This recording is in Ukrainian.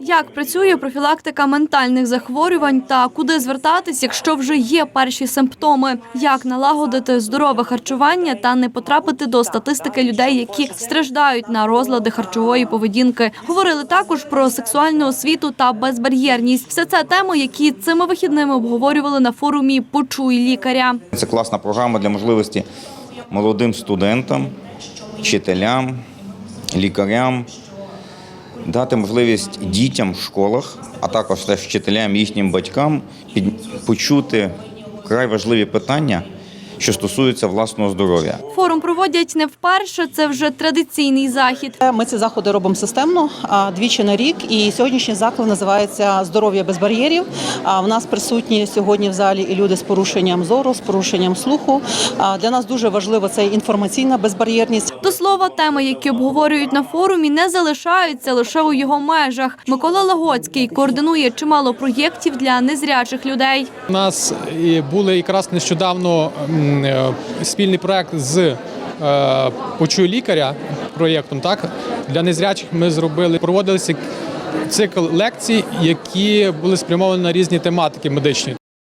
Як працює профілактика ментальних захворювань та куди звертатись, якщо вже є перші симптоми? Як налагодити здорове харчування та не потрапити до статистики людей, які страждають на розлади харчової поведінки? Говорили також про сексуальну освіту та безбар'єрність. Все це теми, які цими вихідними обговорювали на форумі Почуй лікаря. Це класна програма для можливості молодим студентам, вчителям, лікарям дати можливість дітям в школах, а також теж вчителям, їхнім батькам почути вкрай важливі питання, що стосуються власного здоров'я. Форум проводять не вперше. Це вже традиційний захід. Ми ці заходи робимо системно а, двічі на рік. І сьогоднішній заклад називається Здоров'я без бар'єрів. А в нас присутні сьогодні в залі і люди з порушенням зору, з порушенням слуху. А для нас дуже важливо це інформаційна безбар'єрність. До слова, теми, які обговорюють на форумі, не залишаються лише у його межах. Микола Лагоцький координує чимало проєктів для незрячих людей. У нас були якраз нещодавно спільний проект з е, «Почуй лікаря проєктом. Так для незрячих ми зробили, проводилися цикл лекцій, які були спрямовані на різні тематики медичні.